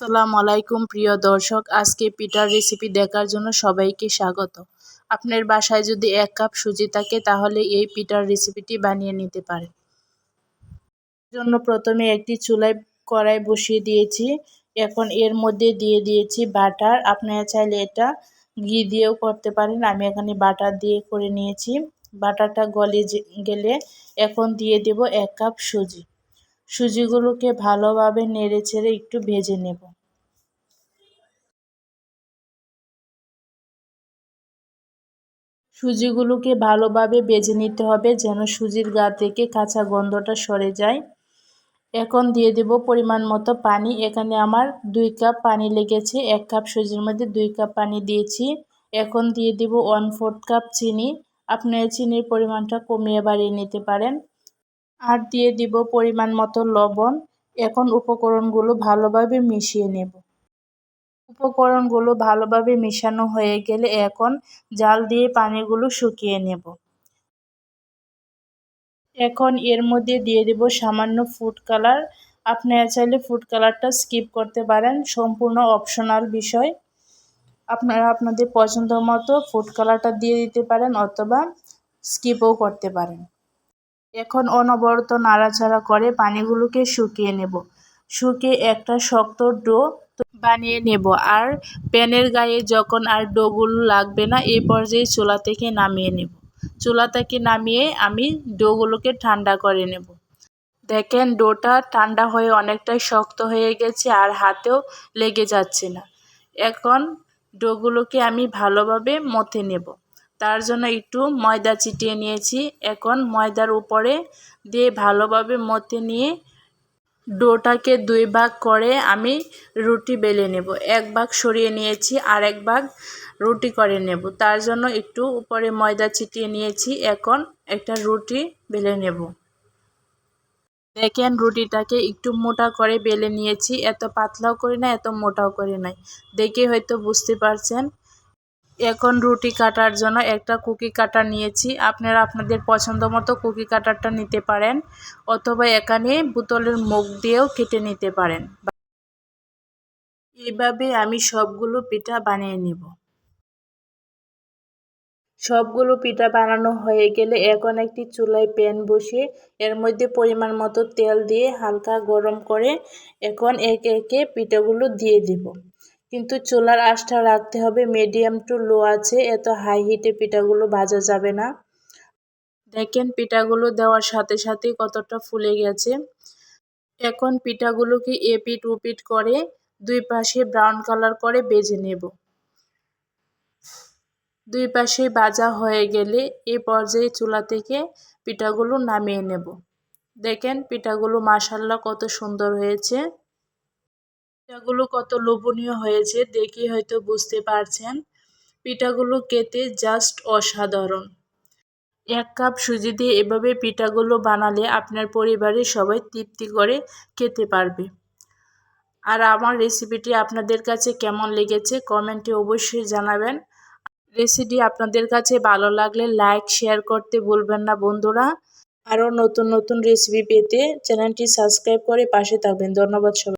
আসসালামু আলাইকুম, প্রিয় দর্শক। আজকে পিঠার রেসিপি দেখার জন্য সবাইকে স্বাগত। আপনার বাসায় যদি এক কাপ সুজি থাকে, তাহলে এই পিঠার রেসিপিটি বানিয়ে নিতে পারেন। জন্য প্রথমে একটি চুলায় কড়াই বসিয়ে দিয়েছি। এখন এর মধ্যে দিয়ে দিয়েছি বাটার। আপনারা চাইলে এটা ঘি দিয়েও করতে পারেন। আমি এখানে বাটার দিয়ে করে নিয়েছি। বাটারটা গলে গেলে এখন দিয়ে দেব এক কাপ সুজি। সুজিগুলোকে ভালোভাবে নেড়ে ছেড়ে একটু ভেজে নেব। সুজিগুলোকে ভালোভাবে বেজে নিতে হবে যেন সুজির গা থেকে কাঁচা গন্ধটা সরে যায়। এখন দিয়ে দেব পরিমাণ মতো পানি। এখানে আমার দুই কাপ পানি লেগেছে। এক কাপ সুজির মধ্যে দুই কাপ পানি দিয়েছি। এখন দিয়ে দেব ওয়ান ফোর্থ কাপ চিনি। আপনারা চিনির পরিমাণটা কমিয়ে বাড়িয়ে নিতে পারেন। আর দিয়ে দিব পরিমাণ মতো লবণ। এখন উপকরণগুলো ভালোভাবে মিশিয়ে নেব। উপকরণগুলো ভালোভাবে মেশানো হয়ে গেলে এখন জাল দিয়ে পানিগুলো শুকিয়ে নেব। এখন এর মধ্যে দিয়ে দেব সামান্য ফুড কালার আপনারা চাইলে ফুড কালারটা স্কিপ করতে পারেন, সম্পূর্ণ অপশনাল বিষয়। আপনারা আপনাদের পছন্দ মতো ফুড কালারটা দিয়ে দিতে পারেন অথবা স্কিপও করতে পারেন। এখন অনবরত নাড়াচাড়া করে পানিগুলোকে শুকিয়ে নেব। শুকিয়ে একটা শক্ত ডো বানিয়ে নেব। আর প্যানের গায়ে যখন আর ডোগুলো লাগবে না, এই পর্যায়ে চুলা থেকে নামিয়ে নেব। চুলা থেকে নামিয়ে আমি ডোগুলোকে ঠান্ডা করে নেব। দেখেন, ডোটা ঠান্ডা হয়ে অনেকটাই শক্ত হয়ে গেছে আর হাতেও লেগে যাচ্ছে না। এখন ডোগুলোকে আমি ভালোভাবে মথে নেব। তার জন্য একটু ময়দা চিটিয়ে নিয়েছি। এখন ময়দার উপরে দিয়ে ভালোভাবে মথে নিয়ে ডোটাকে দুই ভাগ করে আমি রুটি বেলে নেব। এক ভাগ সরিয়ে নিয়েছি আর এক ভাগ রুটি করে নেব। তার জন্য একটু উপরে ময়দা ছিটিয়ে নিয়েছি, এখন একটা রুটি বেলে নেব। দেখেন রুটিটাকে একটু মোটা করে বেলে নিয়েছি, এত পাতলাও করি না, এত মোটাও করে নাই। দেখে হয়তো বুঝতে পারছেন এখন রুটি কাটার জন্য একটা কুকি কাটার নিয়েছি। আপনারা আপনাদের পছন্দ মতো কুকি কাটারটা নিতে পারেন অথবা এখানে বোতলের মুখ দিয়েও কেটে নিতে পারেন। এইভাবে আমি সবগুলো পিঠা বানিয়ে নিব। সবগুলো পিঠা বানানো হয়ে গেলে এখন একটি চুলায় প্যান বসিয়ে এর মধ্যে পরিমাণ মতো তেল দিয়ে হালকা গরম করে এখন একে একে পিঠাগুলো দিয়ে দিব। কিন্তু চুলার আঁচটা রাখতে হবে মিডিয়াম টু লো আছে, এত হাই হিটে পিঠাগুলো ভাজা যাবে না। দেখেন পিঠাগুলো দেওয়ার সাথে সাথে কতটা ফুলে গেছে। এখন পিঠাগুলোকে এপিট উপিট করে দুই পাশে ব্রাউন কালার করে বেজে নেব। দুই পাশে ভাজা হয়ে গেলে এ পর্যায়ে চুলা থেকে পিঠাগুলো নামিয়ে নেব। দেখেন পিঠাগুলো মাসাল্লা কত সুন্দর হয়েছে। পিঠাগুলো কত লোভনীয় হয়েছে দেখে হয়তো বুঝতে পারছেন। পিঠাগুলো খেতে জাস্ট অসাধারণ। এক কাপ সুজি দিয়ে এভাবে পিঠাগুলো বানালে আপনার পরিবারের সবাই তৃপ্তি করে খেতে পারবে। আর আমার রেসিপিটি আপনাদের কাছে কেমন লেগেছে কমেন্টে অবশ্যই জানাবেন। রেসিপি আপনাদের কাছে ভালো লাগলে লাইক শেয়ার করতে ভুলবেন না বন্ধুরা। আরও নতুন নতুন রেসিপি পেতে চ্যানেলটি সাবস্ক্রাইব করে পাশে থাকবেন। ধন্যবাদ সবাই।